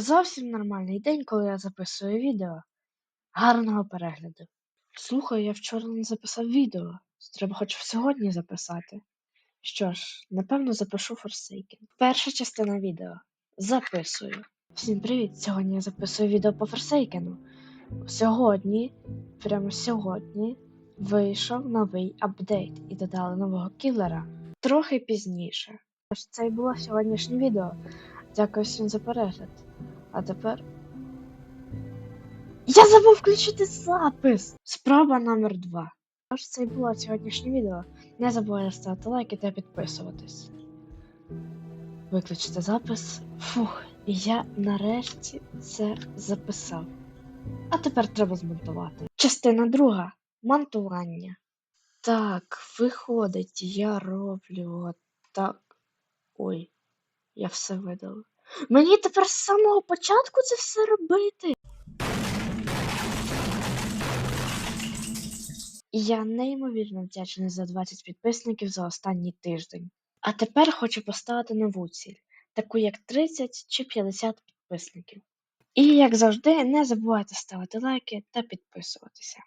Зовсім нормальний день, коли я записую відео. Гарного перегляду. Слухай, я вчора не записав відео. Треба хоч сьогодні записати. Що ж, напевно, запишу Forsaken. Перша частина відео. Записую. Всім привіт! Сьогодні я записую відео по Forsaken. Сьогодні, прямо сьогодні, вийшов новий апдейт і додали нового кілера. Трохи пізніше. Тож це і було сьогоднішнє відео. Дякую всім за перегляд. А тепер. Я забув включити запис! Спроба номер 2. Тож це і було сьогоднішнє відео. Не забувайте ставити лайки та підписуватись. Виключити запис. Фух, я нарешті це записав. А тепер треба змонтувати. Частина друга. Монтування. Так, виходить, я роблю так. Ой, я все видав. Мені тепер з самого початку це все робити. Я неймовірно вдячний за 20 підписників за останній тиждень. А тепер хочу поставити нову ціль, таку як 30 чи 50 підписників. І як завжди, не забувайте ставити лайки та підписуватися.